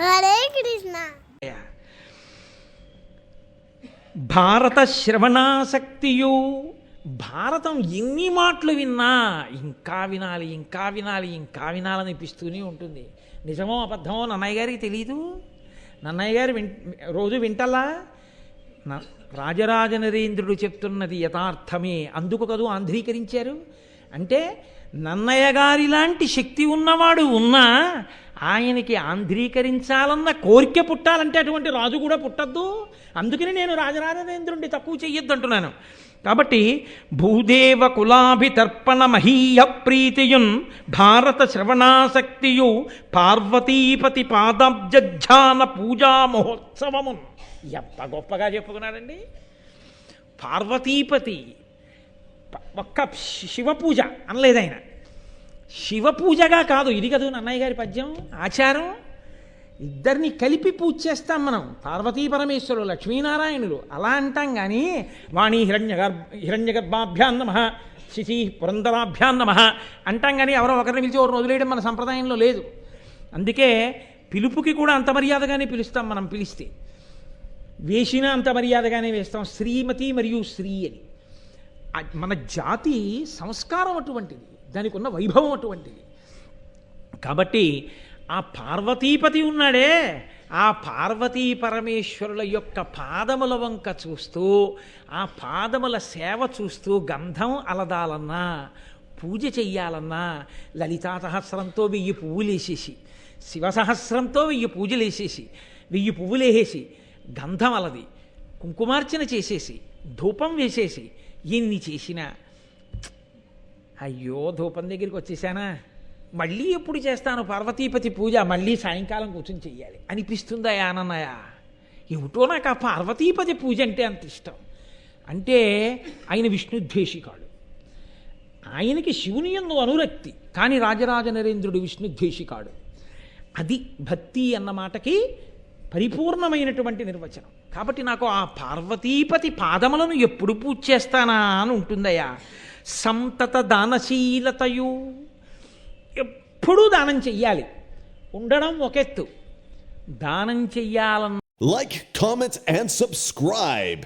హరే కృష్ణ. భారత శ్రవణాసక్తియు. భారతం ఎన్ని మాటలు విన్నా ఇంకా వినాలి ఇంకా వినాలి ఇంకా వినాలనిపిస్తూనే ఉంటుంది. నిజమో అబద్ధమో నన్నయ్య గారికి తెలీదు. నన్నయ్య గారు విన్ రోజు వింటలా? రాజరాజ నరేంద్రుడు చెప్తున్నది యథార్థమే. అందుకు కదూ ఆంధ్రీకరించారు? అంటే నన్నయ్య గారిలాంటి శక్తి ఉన్నవాడు ఉన్నా ఆయనకి ఆంధ్రీకరించాలన్న కోరిక పుట్టాలంటే అటువంటి రాజు కూడా పుట్టద్దు. అందుకని నేను రాజరాజేంద్రుడిని తక్కువ చెయ్యొద్దు అంటున్నాను కాబట్టి భూదేవ కులాభితర్పణ మహీయ ప్రీతియున్ భారత శ్రవణాసక్తియు పార్వతీపతి పాదబ్జాన పూజా మహోత్సవమున్. ఎంత గొప్పగా చెప్పుకున్నారండి. పార్వతీపతి ఒక్క శివ పూజ అనలేదు ఆయన. శివ పూజగా కాదు ఇది కదా నన్నయ్య గారి పద్యం ఆచారం. ఇద్దరిని కలిపి పూజ చేస్తాం మనం. పార్వతీ పరమేశ్వరులు లక్ష్మీనారాయణులు. అలా అంటాం కానీ వాణి హిరణ్య హిరణ్య గర్భాభ్యాం నమ శిశి పురంధరాభ్యాం నమ అంటాం కానీ ఎవరో ఒకరిని పిలిచి ఒకరిని వదిలేయడం మన సంప్రదాయంలో లేదు. అందుకే పిలుపుకి కూడా అంత మర్యాదగానే పిలుస్తాం మనం పిలిస్తే. వేసినా అంత మర్యాదగానే వేస్తాం శ్రీమతి మరియు శ్రీ అని. మన జాతి సంస్కారం అటువంటిది దానికి ఉన్న వైభవం అటువంటిది. కాబట్టి ఆ పార్వతీపతి ఉన్నాడే ఆ పార్వతీ పరమేశ్వరుల యొక్క పాదముల వంక చూస్తూ ఆ పాదముల సేవ చూస్తూ గంధం అలదాలన్నా పూజ చెయ్యాలన్నా లలితా సహస్రంతో వెయ్యి పువ్వులు వేసేసి శివసహస్రంతో వెయ్యి పూజలు వేసేసి వెయ్యి పువ్వులు వేసేసి గంధం అలది కుంకుమార్చన చేసేసి ధూపం వేసేసి ఎన్ని చేసినా అయ్యో ధూపం దగ్గరికి వచ్చేసానా? మళ్ళీ ఎప్పుడు చేస్తాను? పార్వతీపతి పూజ మళ్ళీ సాయంకాలం కూర్చొని చెయ్యాలి. అనిపిస్తుందా ఆనన్నయ్య ఏమిటో నాకు ఆ పార్వతీపతి పూజ అంటే అంత ఇష్టం. అంటే ఆయన విష్ణుద్వేషికాడు. ఆయనకి శివుని ఎందు అనురక్తి కానీ రాజరాజ నరేంద్రుడు విష్ణుద్వేషికాడు. అది భక్తి అన్న మాటకి పరిపూర్ణమైనటువంటి నిర్వచనం. కాబట్టి నాకు ఆ పార్వతీపతి పాదములను ఎప్పుడు పూజ చేస్తానా అని ఉంటుందయ్యా. సంతత దానశీలతయు. ఎప్పుడూ దానం చెయ్యాలి. ఉండడం ఒకెత్తు దానం చెయ్యాలన్న లైక్ comment, అండ్ సబ్స్క్రైబ్